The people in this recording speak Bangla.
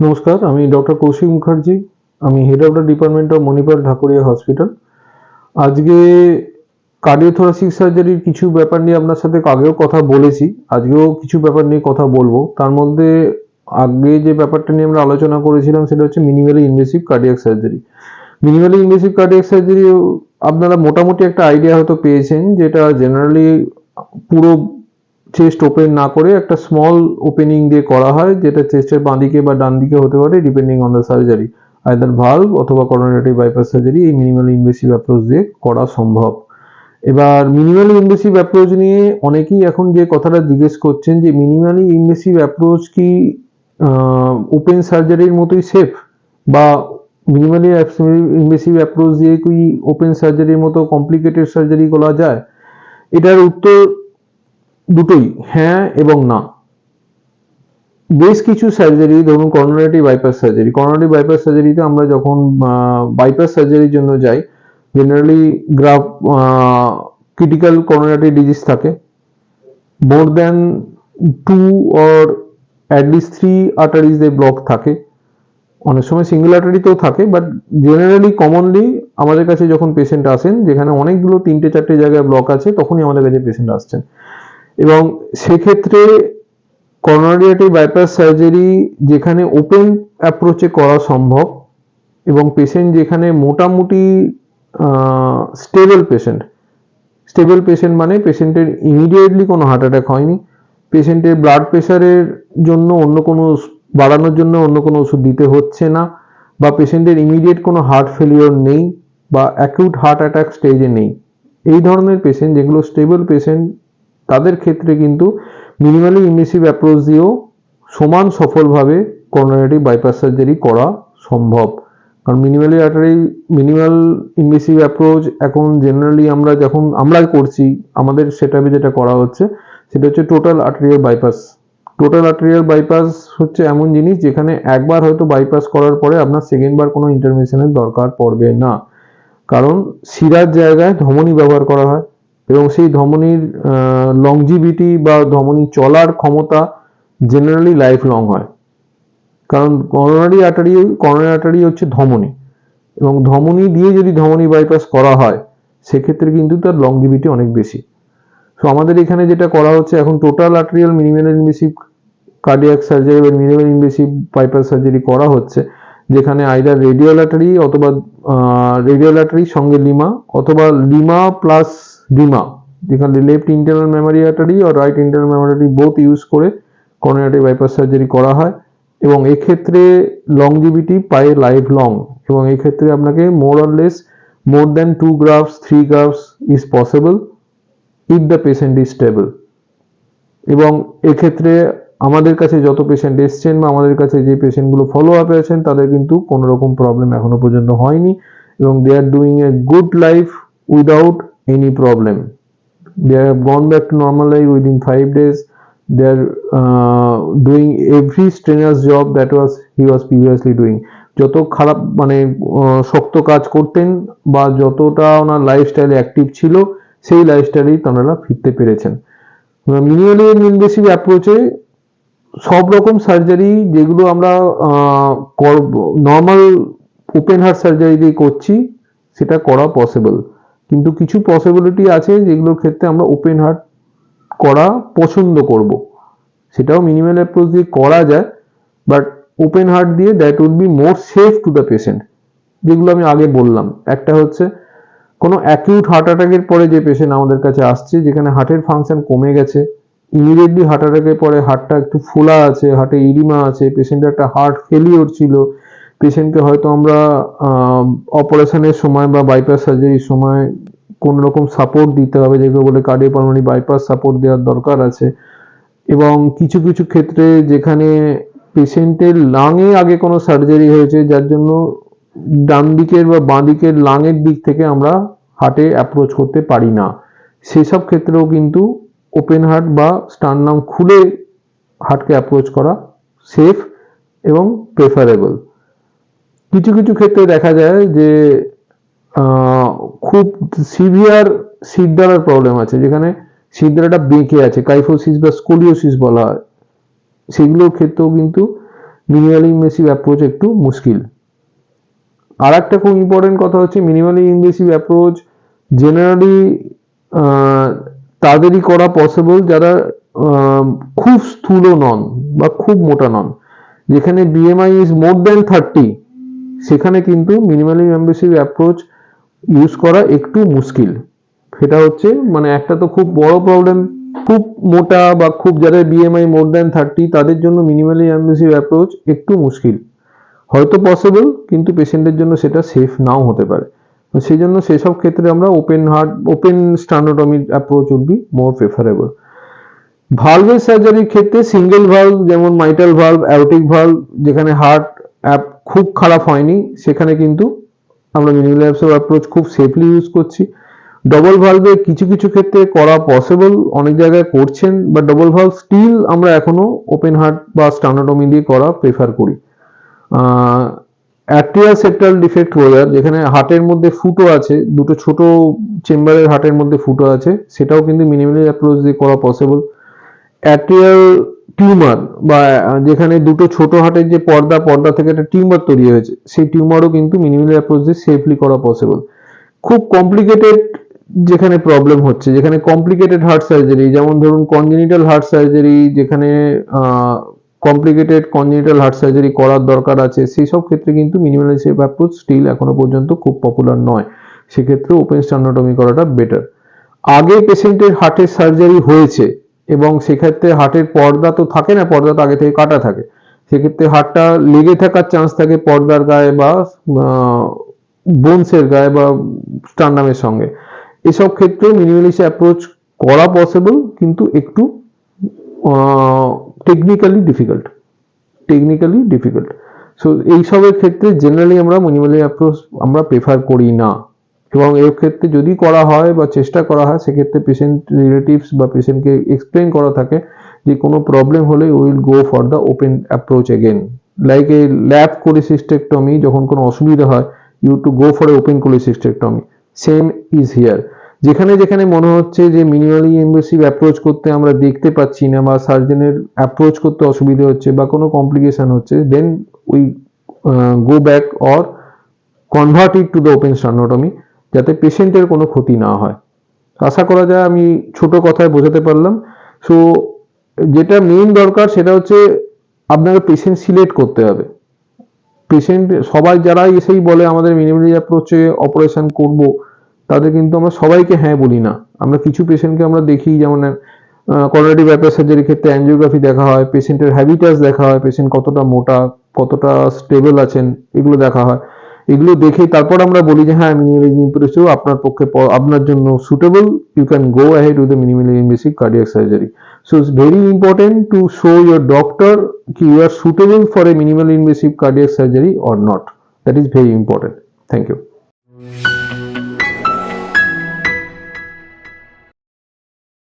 নমস্কার, আমি ডক্টর কৌশিক মুখার্জি, আমি head of the department of Manipal Dhakuria hospital আজকে কার্ডিওথোরাসিক সার্জারির কিছু ব্যাপার নিয়ে আপনার সাথে আগেও কথা বলেছি, আজকেও কিছু ব্যাপার নিয়ে কথা বলব। তার মধ্যে আগে যে ব্যাপারটা নিয়ে আমরা আলোচনা করেছিলাম সেটা হচ্ছে minimally invasive cardiac surgery minimally invasive cardiac surgery আপনারা মোটামুটি একটা আইডিয়া হয়তো পেয়েছেন, যেটা জেনারেলি পুরো চেস্ট ওপেন না করে একটা স্মল ওপেনিং দিয়ে করা হয়, যেটা চেস্টের বাঁ দিকে বা ডান দিকে হতে পারে depending on the surgery either valve অথবা করোনারি বাইপাস সার্জারি এই মিনিমাল ইনভেসিভ অ্যাপ্রোচ দিয়ে করা সম্ভব। এবার মিনিমালি ইনভেসিভ অ্যাপ্রোচ নিয়ে অনেকেই এখন যে কথাটা জিজ্ঞেস করছেন যে মিনিমালি ইনভেসিভ অ্যাপ্রোচ কি ওপেন সার্জারির মতোই সেফ বা মিনিমালি ইনভেসিভ অ্যাপ্রোচ দিয়ে কি ওপেন সার্জারির মতো কমপ্লিকেটেড সার্জারি করা যায়? এটার উত্তর দুটোই হ্যাঁ এবং না। বেশ কিছু সার্জারি ধরুন coronary bypass surgery coronary bypass সার্জারিতে আমরা যখন বাইপাস সার্জারির জন্য যাই generally graft critical coronary disease থাকে। More than two or at least three arteries A block থাকে। অনেক সময় সিঙ্গেল আর্টারিতেও থাকে বাট জেনারেলি কমনলি আমাদের কাছে যখন পেশেন্ট আসেন, যেখানে অনেকগুলো তিনটে চারটে জায়গায় ব্লক আছে, তখনই আমাদের কাছে পেশেন্ট আসছেন। এবং সেক্ষেত্রে করোনারি বাইপাস সার্জারি যেখানে ওপেন অ্যাপ্রোচে করা সম্ভব এবং পেশেন্ট যেখানে মোটামুটি স্টেবল পেশেন্ট স্টেবল পেশেন্ট মানে পেশেন্টের ইমিডিয়েটলি কোনো হার্ট অ্যাটাক হয়নি পেশেন্টের ব্লাড প্রেশারের জন্য অন্য কোনো বাড়ানোর জন্য অন্য কোনো ওষুধ দিতে হচ্ছে না বা পেশেন্টের ইমিডিয়েট কোনো হার্ট ফেলিওর নেই বা অ্যাকিউট হার্ট অ্যাটাক স্টেজে নেই। এই ধরনের পেশেন্ট যেগুলো স্টেবল পেশেন্ট তাদের ক্ষেত্রে কিন্তু মিনিমালি ইনভেসিভ অ্যাপ্রোচ দিয়েও সমান সফলভাবে করোনারি বাইপাস সার্জারি করা সম্ভব। কারণ minimally artery minimal invasive approach এখন জেনারেলি আমরা যখন, আমরা করছি, আমাদের সেটাপে যেটা করা হচ্ছে, সেটা হচ্ছে total arterial bypass total arterial bypass হচ্ছে এমন জিনিস যেখানে একবার হয়তো বাইপাস করার পরে আপনার সেকেন্ডবার কোনো ইন্টারভেনশনের দরকার পড়বে না। কারণ শিরার জায়গায় ধমনী ব্যবহার করা হয়। এবং সেই ধমনির লংজিভিটি বা ধমনি চলার ক্ষমতা জেনারেলি লাইফ লং হয়। কারণ করোনারি আর্টারি করোনারি আটারি হচ্ছে ধমনী। এবং ধমনী দিয়ে যদি ধমনী বাইপাস করা হয়, সেক্ষেত্রে কিন্তু তার লংজিভিটি অনেক বেশি। সো আমাদের এখানে যেটা করা হচ্ছে, এখন total arterial minimal invasive cardiac surgery বা মিনিমাল ইনভেসিভ বাইপাস সার্জারি করা হচ্ছে, যেখানে আইদার রেডিয়াল আর্টারি অথবা রেডিয়াল আর্টারি সঙ্গে লিমা অথবা লিমা প্লাস যেখানে লেফট ইন্টারনাল মেমোরি আর্টারি আর right internal mammary both use করে করোনারি বাইপাস সার্জারি করা হয়। এবং এক্ষেত্রে লংজিভিটি পায়ে লাইফ লং এবং এক্ষেত্রে আপনাকে more or less more than two grafts three grafts is possible if the patient is stable এবং এক্ষেত্রে আমাদের কাছে যত পেশেন্ট এসছেন বা আমাদের কাছে যে পেশেন্টগুলো ফলো আপে আছেন, তাদের কিন্তু কোনো রকম প্রবলেম এখনও পর্যন্ত হয়নি। এবং they are doing a good life without any problem they have gone back to normal life within five days. They are uh, doing every strenuous job that was he was previously doing. যত খারাপ মানে শক্ত কাজ করতেন বা যতটা ওনার লাইফস্টাইলে অ্যাক্টিভ ছিল সেই লাইফস্টাইলেই তারা ফিরতে পেরেছেন। মিনিমালি ইনভেসিভ অ্যাপ্রোচে সব রকম সার্জারি যেগুলো আমরা নর্মাল ওপেন হার্ট সার্জারি দিয়ে করছি সেটা করা পসিবল কিন্তু কিছু পসিবিলিটি আছে যেগুলোর ক্ষেত্রে আমরা ওপেন হার্ট করা পছন্দ করব। সেটাও মিনিমাল অ্যাপ্রোচ দিয়ে করা যায় বাট ওপেন হার্ট দিয়ে that would be more safe to the patient যেগুলো আমি আগে বললাম। একটা হচ্ছে, কোনো অ্যাকিউট হার্ট অ্যাটাকের পরে যে পেশেন্ট আমাদের কাছে আসছে, যেখানে হার্টের ফাংশন কমে গেছে ইমিডিয়েটলি হার্ট অ্যাটাকের পরে হার্টটা একটু ফোলা আছে হার্টে ইডিমা আছে পেশেন্টের একটা হার্ট ফেলিওর ছিল পেশেন্টকে হয়তো আমরা অপারেশনের সময় বা বাইপাস সার্জারির সময় কোনো রকম সাপোর্ট দিতে হবে, যেগুলো বলে কার্ডিওপালমারি বাইপাস সাপোর্ট দেওয়ার দরকার আছে। এবং কিছু কিছু ক্ষেত্রে যেখানে পেশেন্টের লাঙে আগে কোনো সার্জারি হয়েছে, যার জন্য ডান দিকের বা বাঁ দিকের লাঙের দিক থেকে আমরা হার্টে অ্যাপ্রোচ করতে পারি না। সেসব ক্ষেত্রেও কিন্তু ওপেন হার্ট বা স্টারনাম খুলে হার্টকে অ্যাপ্রোচ করা সেফ এবং প্রেফারেবল কিছু কিছু ক্ষেত্রে দেখা যায় যে খুব সিভিয়ার সিদ্ধারার প্রবলেম আছে, যেখানে সিদ্ধারাটা বেঁকে আছে কাইফোসিস বা স্কোলিওসিস বলা হয়। সেগুলোর ক্ষেত্রেও কিন্তু মিনিমালি ইনভেসিভ অ্যাপ্রোচ একটু মুশকিল। আর একটা খুব ইম্পর্টেন্ট কথা হচ্ছে মিনিমালি ইনভেসিভ অ্যাপ্রোচ জেনারেলি তাদেরই করা পসিবল যারা খুব স্থূল নন বা খুব মোটা নন। যেখানে BMI is more than thirty সেখানে কিন্তু মিনিমালি ইনভেসিভ অ্যাপ্রোচ ইউজ করা একটু মুশকিল। সেটা হচ্ছে মানে একটা তো খুব বড় প্রবলেম খুব মোটা বা খুব যাদের বিএমআই মোর দেন থার্টি তাদের জন্য মিনিমালি ইনভেসিভ অ্যাপ্রোচ একটু মুশকিল। হয়তো পসিবল কিন্তু পেশেন্টের জন্য সেটা সেফ নাও হতে পারে। সেই জন্য সেসব ক্ষেত্রে আমরা open heart open sternotomy approach would be more preferable ভালভের সার্জারির ক্ষেত্রে সিঙ্গেল ভালভ যেমন মাইটাল ভালভ অ্যাওটিক ভালভ যেখানে হার্ট অ্যাপ খুব খারাপ হয়নি। সেখানে কিন্তু আমরা মিনিমাল অ্যাপ্রোচ খুব সেফলি ইউজ করছি। ডবল ভালভে কিছু কিছু ক্ষেত্রে করা পসিবল অনেক জায়গায় করছেন বা ডবল ভালভ স্টিল আমরা এখনও ওপেন হার্ট বা স্টানোটমি দিয়ে করা প্রেফার করি। অ্যাট্রিয়াল সেপ্টাল ডিফেক্ট ক্লোজার যেখানে হার্টের মধ্যে ফুটো আছে, দুটো ছোট চেম্বারের হার্টের মধ্যে ফুটো আছে, সেটাও কিন্তু মিনিমালি অ্যাপ্রোচ দিয়ে করা পসিবল অ্যাট্রিয়াল টিউমার বা যেখানে দুটো ছোট হার্টের যে পর্দা পর্দা থেকে একটা টিউমার তৈরি হয়েছে, সেই টিউমারও কিন্তু মিনিমালি অ্যাপ্রোচ দিয়ে সেফলি করা পসিবল খুব কমপ্লিকেটেড যেখানে প্রবলেম হচ্ছে, যেখানে কমপ্লিকেটেড হার্ট সার্জারি যেমন ধরুন কনজেনিটাল হার্ট সার্জারি যেখানে কমপ্লিকেটেড কনজেনিটাল হার্ট সার্জারি করার দরকার আছে সেই সব ক্ষেত্রে কিন্তু মিনিমালাইজেভ অ্যাপ্রোচ স্টিল এখনও পর্যন্ত খুব পপুলার নয়। সেক্ষেত্রে ওপেন স্টার্নোটমি করাটা বেটার আগে পেশেন্টের হার্টের সার্জারি হয়েছে এবং সেক্ষেত্রে হাটের পর্দা তো থাকে না, পর্দা তো আগে থেকে কাটা থাকে। সেক্ষেত্রে হাটটা লেগে থাকার চান্স থাকে পর্দার গায়ে বা বোনসের গায়ে বা স্টার্নামের সঙ্গে। এসব ক্ষেত্রে মিনিমালিস অ্যাপ্রোচ করা পসিবল কিন্তু একটু technically difficult technically difficult so এইসবের ক্ষেত্রে জেনারেলি আমরা মিনিমালি অ্যাপ্রোচ আমরা প্রেফার করি না। এবং এর ক্ষেত্রে যদি করা হয় বা চেষ্টা করা হয়, সেক্ষেত্রে পেশেন্ট রিলেটিভস বা পেশেন্টকে এক্সপ্লেন করা থাকে যে কোনো প্রবলেম হলে will go for the open approach again like a lap cholecystectomy যখন কোনো অসুবিধা হয় you to go for a open cholecystectomy same is here যেখানে যেখানে মনে হচ্ছে যে মিনিমালি ইনভেসিভ অ্যাপ্রোচ করতে আমরা দেখতে পাচ্ছি না বা সার্জনের অ্যাপ্রোচ করতে অসুবিধা হচ্ছে বা কোনো কমপ্লিকেশন হচ্ছে then we go back or convert it to the open sternotomy যাতে পেশেন্টের কোনো ক্ষতি না হয়। আশা করা যায় আমি ছোট কথায় বোঝাতে পারলাম। সো যেটা মেইন দরকার সেটা হচ্ছে আপনাকে পেশেন্ট সিলেক্ট করতে হবে। পেশেন্ট সবাই যারা এসেই বলে আমাদের মিনিমালি অ্যাপ্রোচে অপারেশন করব, তাদের কিন্তু আমরা সবাইকে হ্যাঁ বলি না। আমরা কিছু পেশেন্টকে আমরা দেখি, যেমন করোনারি ব্যাপার সার্জারির ক্ষেত্রে অ্যাঞ্জিওগ্রাফি দেখা হয় পেশেন্টের হ্যাবিটাস দেখা হয় পেশেন্ট কতটা মোটা, কতটা স্টেবল আছেন, এগুলো দেখা হয়। এগুলো দেখে তারপর আমরা বলি যে হ্যাঁ মিনিমালি ইম্প্রেসিভ আপনার পক্ষে আপনার জন্য suitable you can go ahead with minimally invasive cardiac surgery so it's very important to show your doctor কি you are suitable for a minimal invasive cardiac surgery or not that is very important thank you